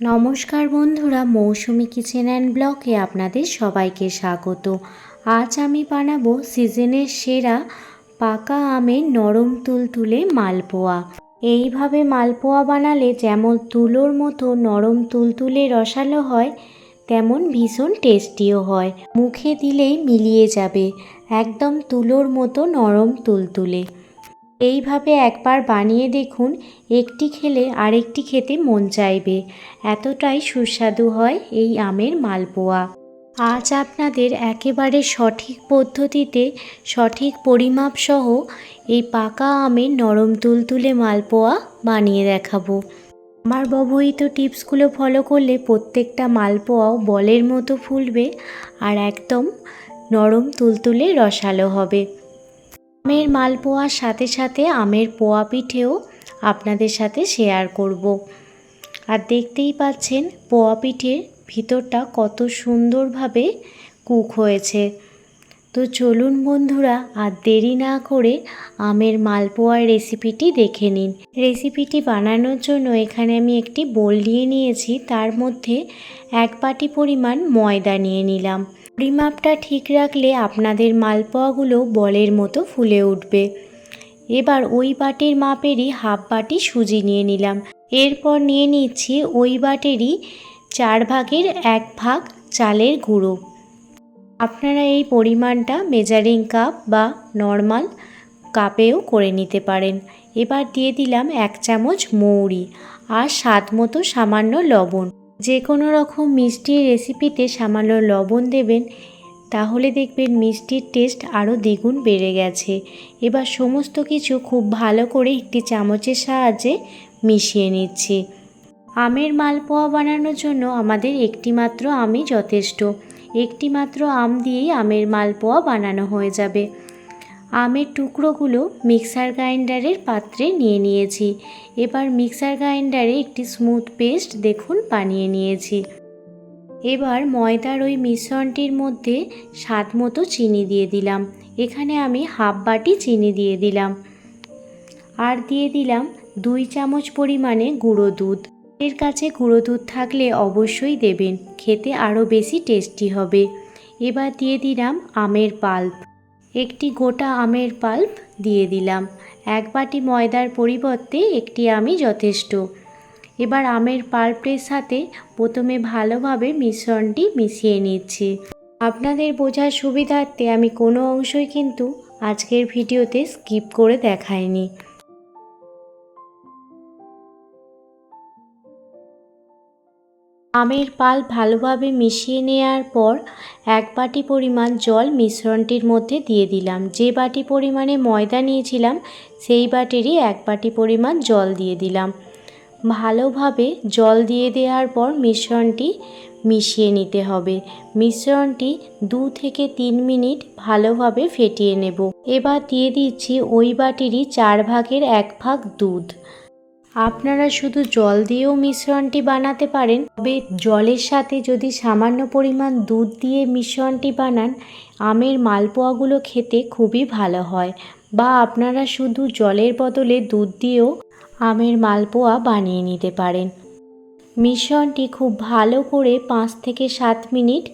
নমস্কার বন্ধুরা, মৌসুমি kitchen and ব্লকে আপনাদের সবাইকে স্বাগত। আজ আমি বানাবো সিজনের সেরা পাকা আমের নরম তুলতুলে মালপোয়া। এইভাবে মালপোয়া বানালে যেমন তুলোর মতো নরম তুলতুলে রসালো হয়, তেমন ভীষণ টেস্টিও হয়। মুখে দিলেই মিলিয়ে যাবে, একদম তুলোর মতো নরম তুলতুলে। এইভাবে একবার বানিয়ে দেখুন, একটি খেলে আরেকটি খেতে মন চাইবে। এতটাই সুস্বাদু হয় এই আমের মালপোয়া। আজ আপনাদের একেবারে সঠিক পদ্ধতিতে সঠিক পরিমাপ সহ এই পাকা আমের নরম তুলতুলে মালপোয়া বানিয়ে দেখাবো। আমার ব্যবহৃত টিপসগুলো ফলো করলে প্রত্যেকটা মালপোয়াও বলের মতো ফুলবে আর একদম নরম তুলতুলে রসালো হবে। আমের মালপোয়ার সাথে সাথে আমের পোয়া পিঠেও আপনাদের সাথে শেয়ার করব। আর দেখতেই পাচ্ছেন, পোয়া পিঠের ভিতরটা কত সুন্দরভাবে কুক হয়েছে। তো চলুন বন্ধুরা, আর দেরি না করে আমের মালপোয়ার রেসিপিটি দেখে নিন। রেসিপিটি বানানোর জন্য এখানে আমি একটি বোল নিয়ে নিয়েছি। তার মধ্যে এক বাটি পরিমাণ ময়দা নিয়ে নিলাম। পরিমাপটা ঠিক রাখলে আপনাদের মালপোয়াগুলো বলের মতো ফুলে উঠবে। এবার ওই বাটির মাপেরই হাফ বাটি সুজি নিয়ে নিলাম। এরপর নিয়ে নিচ্ছি ওই বাটেরই চার ভাগের এক ভাগ চালের গুঁড়ো। আপনারা এই পরিমাণটা মেজারিং কাপ বা নর্মাল কাপেও করে নিতে পারেন। এবার দিয়ে দিলাম এক চামচ মৌরি আর স্বাদ মতো সামান্য লবণ। যে কোনো রকম মিষ্টির রেসিপিতে সামান্য লবণ দেবেন, তাহলে দেখবেন মিষ্টির টেস্ট আরও দ্বিগুণ বেড়ে গেছে। এবার সমস্ত কিছু খুব ভালো করে একটি চামচের সাহায্যে মিশিয়ে নিচ্ছি। আমের মালপোয়া বানানোর জন্য আমাদের একটি মাত্র আমই যথেষ্ট। একটি মাত্র আম দিয়েই আমের মালপোয়া বানানো হয়ে যাবে। আমের টুকরোগুলো মিক্সার গ্রাইন্ডারের পাত্রে নিয়ে নিয়েছি। এবার মিক্সার গ্রাইন্ডারে একটি স্মুথ পেস্ট দেখুন বানিয়ে নিয়েছি। এবার ময়দার ওই মিশ্রণটির মধ্যে স্বাদ মতো চিনি দিয়ে দিলাম। এখানে আমি হাফ বাটি চিনি দিয়ে দিলাম। আর দিয়ে দিলাম দুই চামচ পরিমাণে গুঁড়ো দুধ। এর কাছে গুঁড়ো দুধ থাকলে অবশ্যই দেবেন, খেতে আরও বেশি টেস্টি হবে। এবার দিয়ে দিলাম আমের পাল্প। একটি গোটা আমের পাল্প দিয়ে দিলাম। এক বাটি ময়দার পরিবর্তে একটি আমি যথেষ্ট। এবার আমের পাল্পের সাথে প্রথমে ভালোভাবে মিশ্রণটি মিশিয়ে নিচ্ছি। আপনাদের বোঝার সুবিধার্থে আমি কোনো অংশই কিন্তু আজকের ভিডিওতে স্কিপ করে দেখাইনি। আমের পাল ভালোভাবে মিশিয়ে নেওয়ার পর এক বাটি পরিমাণ জল মিশ্রণটির মধ্যে দিয়ে দিলাম। যে বাটি পরিমাণে ময়দা নিয়েছিলাম, সেই বাটিরই এক বাটি পরিমাণ জল দিয়ে দিলাম। ভালোভাবে জল দিয়ে দেওয়ার পর মিশ্রণটি মিশিয়ে নিতে হবে। মিশ্রণটি দু থেকে তিন মিনিট ভালোভাবে ফেটিয়ে নেব। এবার দিয়ে দিচ্ছি ওই বাটিরই চার ভাগের এক ভাগ দুধ। আপনারা শুধু জল দিয়েও মিশ্রণটি বানাতে পারেন, তবে জলের সাথে যদি সামান্য পরিমাণ দুধ দিয়ে মিশ্রণটি বানান, আমের মালপোয়াগুলো খেতে খুবই ভালো হয়। বা আপনারা শুধু জলের বদলে দুধ দিয়েও আমের মালপোয়া বানিয়ে নিতে পারেন। মিশ্রণটি খুব ভালো করে পাঁচ থেকে সাত মিনিট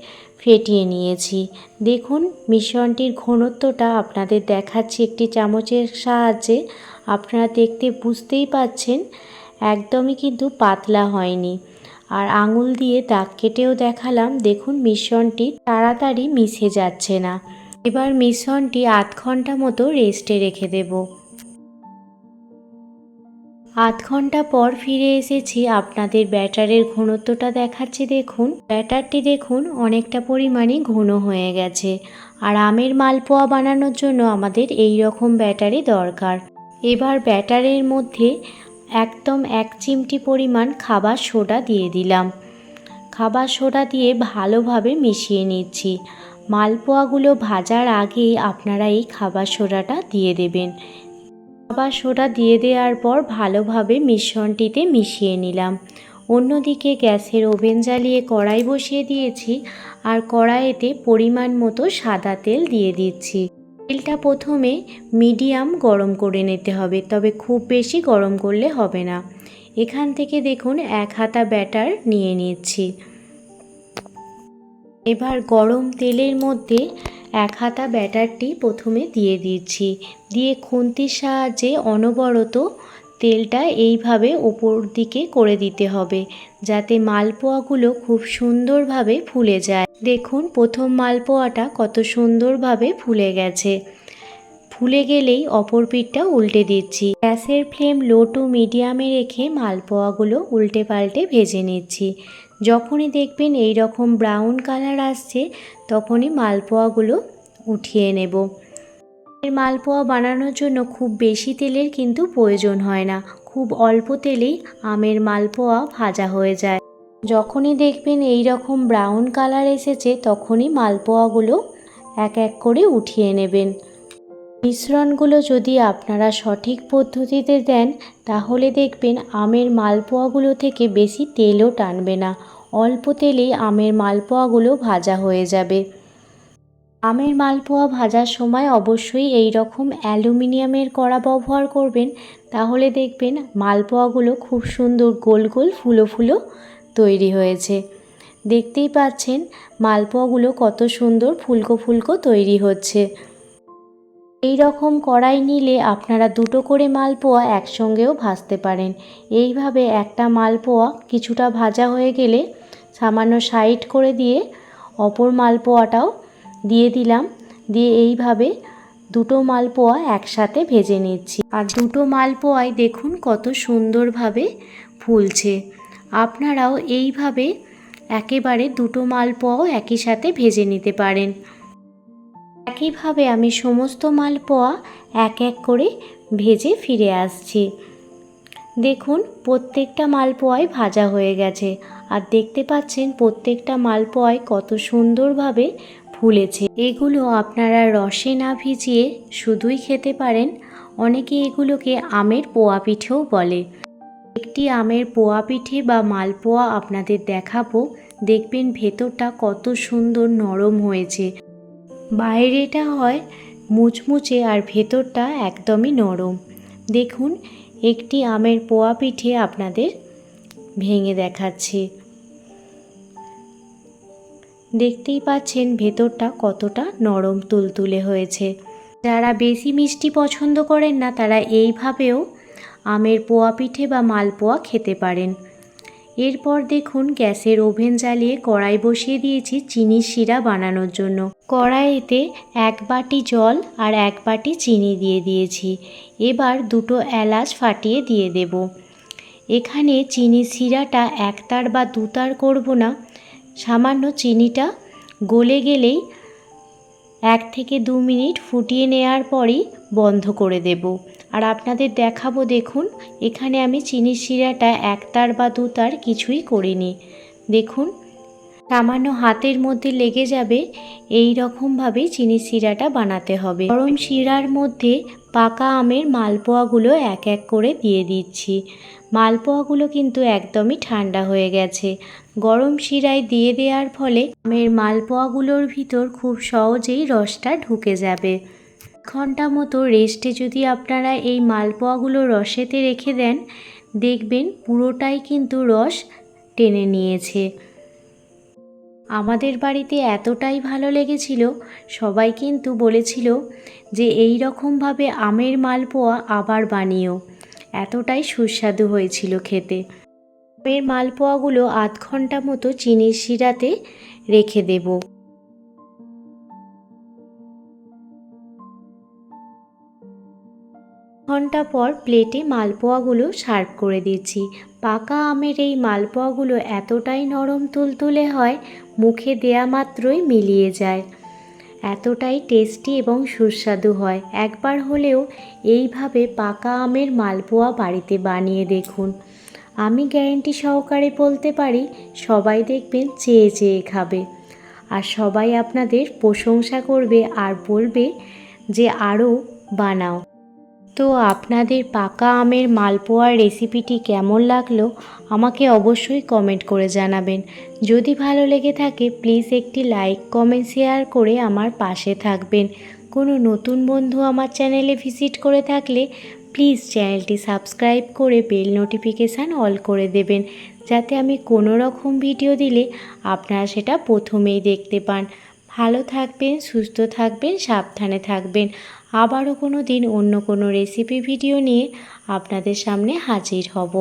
ফেটিয়ে নিয়েছি। দেখুন, মিশ্রণটির ঘনত্বটা আপনাদের দেখাচ্ছি একটি চামচের সাহায্যে। আপনারা দেখতে বুঝতেই পাচ্ছেন, একদমই কিন্তু পাতলা হয়নি। আর আঙুল দিয়ে দাগ কেটেও দেখালাম, দেখুন মিশ্রণটি তাড়াতাড়ি মিশে যাচ্ছে না। এবার মিশ্রণটি আধ ঘণ্টা মতো রেস্টে রেখে দেবো। আধ ঘণ্টা পর ফিরে এসেছি আপনাদের ব্যাটারের ঘনত্বটা দেখাচ্ছি দেখুন। ব্যাটারটি দেখুন, অনেকটা পরিমাণে ঘন হয়ে গেছে। আর আমের মালপোয়া বানানোর জন্য আমাদের এই রকম ব্যাটারি দরকার। এবার ব্যাটারের মধ্যে একদম এক চিমটি পরিমাণ খাবার সোডা দিয়ে দিলাম। খাবার সোডা দিয়ে ভালোভাবে মিশিয়ে নিচ্ছি। মালপোয়াগুলো ভাজার আগে আপনারা এই খাবার সোডাটা দিয়ে দেবেন। খাবার সোডা দিয়ে দেওয়ার পর ভালোভাবে মিশ্রণটিতে মিশিয়ে নিলাম। অন্যদিকে গ্যাসের ওভেন জ্বালিয়ে কড়াই বসিয়ে দিয়েছি আর কড়াইতে পরিমাণ মতো সাদা তেল দিয়ে দিচ্ছি। তেলটা প্রথমে মিডিয়াম গরম করে নিতে হবে, তবে খুব বেশি গরম করলে হবে না। এখান থেকে দেখুন এক হাতা ব্যাটার নিয়ে নিচ্ছি। এবার গরম তেলের মধ্যে এক হাতা ব্যাটারটি প্রথমে দিয়ে দিচ্ছি। দিয়ে খুন্তির সাহায্যে অনবরত তেলটা এইভাবে ওপর দিকে করে দিতে হবে, যাতে মালপোয়াগুলো খুব সুন্দরভাবে ফুলে যায়। দেখুন, প্রথম মালপোয়াটা কত সুন্দরভাবে ফুলে গেছে। ফুলে গেলেই অপর পিঠটা উল্টে দিচ্ছি। গ্যাসের ফ্লেম লো টু মিডিয়ামে রেখে মালপোয়াগুলো উল্টে পাল্টে ভেজে নিচ্ছি। যখনই দেখবেন এই রকম ব্রাউন কালার আসছে, তখনই মালপোয়াগুলো উঠিয়ে নেব। এর মালপোয়া বানানোর জন্য খুব বেশি তেলের কিন্তু প্রয়োজন হয় না। খুব অল্প তেলেই আমের মালপোয়া ভাজা হয়ে যায়। যখনই দেখবেন এই রকম ব্রাউন কালার এসেছে, তখনই মালপোয়াগুলো এক এক করে উঠিয়ে নেবেন। মিশ্রণগুলো যদি আপনারা সঠিক পদ্ধতিতে দেন, তাহলে দেখবেন আমের মালপোয়াগুলো থেকে বেশি তেলও টানবে না। অল্প তেলেই আমের মালপোয়াগুলো ভাজা হয়ে যাবে। আমের মালপোয়া ভাজার সময় অবশ্যই এই রকম অ্যালুমিনিয়ামের কড়া ব্যবহার করবেন। তাহলে দেখবেন মালপোয়াগুলো খুব সুন্দর গোল গোল ফুলো ফুলো তৈরি হয়েছে। দেখতেই পাচ্ছেন মালপোয়াগুলো কত সুন্দর ফুলকো ফুলকো তৈরি হচ্ছে। এই রকম কড়াই নিলে আপনারা দুটো করে মালপোয়া একসঙ্গেও ভাজতে পারেন। এইভাবে একটা মালপোয়া কিছুটা ভাজা হয়ে গেলে সামান্য সাইড করে দিয়ে অপর মালপোয়াটাও দিয়ে দিলাম। দিয়ে এইভাবে দুটো মালপোয়া একসাথে ভেজে নিচ্ছি। আর দুটো মালপোয়ায় দেখুন কত সুন্দরভাবে ফুলছে। আপনারাও এইভাবে একেবারে দুটো মালপোয়াও একই সাথে ভেজে নিতে পারেন। একইভাবে আমি সমস্ত মালপোয়া এক এক করে ভেজে ফিরে আসছি। দেখুন, প্রত্যেকটা মালপোয়াই ভাজা হয়ে গেছে। আর দেখতে পাচ্ছেন, প্রত্যেকটা মালপোয়ায় কত সুন্দরভাবে ফুলেছে। এগুলো আপনারা রসে না ভিজিয়ে শুধুই খেতে পারেন। অনেকে এগুলোকে আমের পোয়া পিঠেও বলে। একটি আমের পোয়া পিঠে বা মালপোয়া আপনাদের দেখাবো। দেখবেন ভেতরটা কত সুন্দর নরম হয়েছে। বাইরেটা হয় মুচমুচে আর ভেতরটা একদমই নরম। দেখুন, একটি আমের পোয়া পিঠে আপনাদের ভেঙে দেখাচ্ছি। দেখতেই পাচ্ছেন ভেতরটা কতটা নরম তুলতুলে হয়েছে। যারা বেশি মিষ্টি পছন্দ করেন না, তারা এইভাবেও আমের পোয়া পিঠে বা মালপোয়া খেতে পারেন। এরপর দেখুন গ্যাসের ওভেন জ্বালিয়ে কড়াই বসিয়ে দিয়েছি চিনির শিরা বানানোর জন্য। কড়াইতে এক বাটি জল আর এক বাটি চিনি দিয়ে দিয়েছি। এবার দুটো এলাচ ফাটিয়ে দিয়ে দেব। এখানে চিনির শিরাটা একতার বা দুতার করব না। সামান্য চিনিটা গলে গেলেই এক থেকে দু মিনিট ফুটিয়ে নেওয়ার পরই বন্ধ করে দেব। আর আপনাদের দেখাবো দেখুন, এখানে আমি চিনি শিরাটা একতার বা দুতার কিছুই করিনি। দেখুন, সামান্য হাতের মধ্যে লেগে যাবে, এই রকমভাবেই চিনি শিরাটা বানাতে হবে। গরম শিরার মধ্যে পাকা আমের মালপোয়াগুলো এক এক করে দিয়ে দিচ্ছি। মালপোয়াগুলো কিন্তু একদমই ঠান্ডা হয়ে গেছে। গরম শিরায় দিয়ে দেওয়ার ফলে আমের মালপোয়াগুলোর ভিতর খুব সহজেই রসটা ঢুকে যাবে। ঘণ্টা মতো রেস্টে যদি আপনারা এই মালপোয়াগুলো রসেতে রেখে দেন, দেখবেন পুরোটাই কিন্তু রস টেনে নিয়েছে। আমাদের বাড়িতে এতটাই ভালো লেগেছিল, সবাই কিন্তু বলেছিল যে এই রকমভাবে আমের মালপোয়া আবার বানিও। এতটাই সুস্বাদু হয়েছিল খেতে। আমের মালপোয়াগুলো আধ ঘণ্টা মতো চিনির শিরাতে রেখে দেব। ঘণ্টা পর প্লেটে মালপোয়াগুলো সার্ভ করে দিচ্ছি। পাকা আমের এই মালপোয়াগুলো এতটাই নরম তুলতুলে হয়, মুখে দেয়া মাত্রই মিলিয়ে যায়। এতটাই টেস্টি এবং সুস্বাদু হয়। একবার হলেও এইভাবে পাকা আমের মালপোয়া বাড়িতে বানিয়ে দেখুন। আমি গ্যারেন্টি সহকারে বলতে পারি, সবাই দেখবেন চেয়ে চেয়ে খাবে। আর সবাই আপনাদের প্রশংসা করবে আর বলবে যে আরও বানাও। তো আপনাদের পাকা আমের মালপোয়ার রেসিপিটি কেমন লাগল আমাকে অবশ্যই কমেন্ট করে জানাবেন। যদি ভালো লেগে থাকে প্লিজ একটি লাইক কমেন্ট শেয়ার করে আমার পাশে থাকবেন। কোনো নতুন বন্ধু আমার চ্যানেলে ভিজিট করে থাকলে প্লিজ চ্যানেলটি সাবস্ক্রাইব করে বেল নোটিফিকেশান অল করে দেবেন, যাতে আমি কোনো রকম ভিডিও দিলে আপনারা সেটা প্রথমেই দেখতে পান। ভালো থাকবেন, সুস্থ থাকবেন, সাবধানে থাকবেন। আবারও কোনো দিন অন্য কোনো রেসিপি ভিডিও নিয়ে আপনাদের সামনে হাজির হব।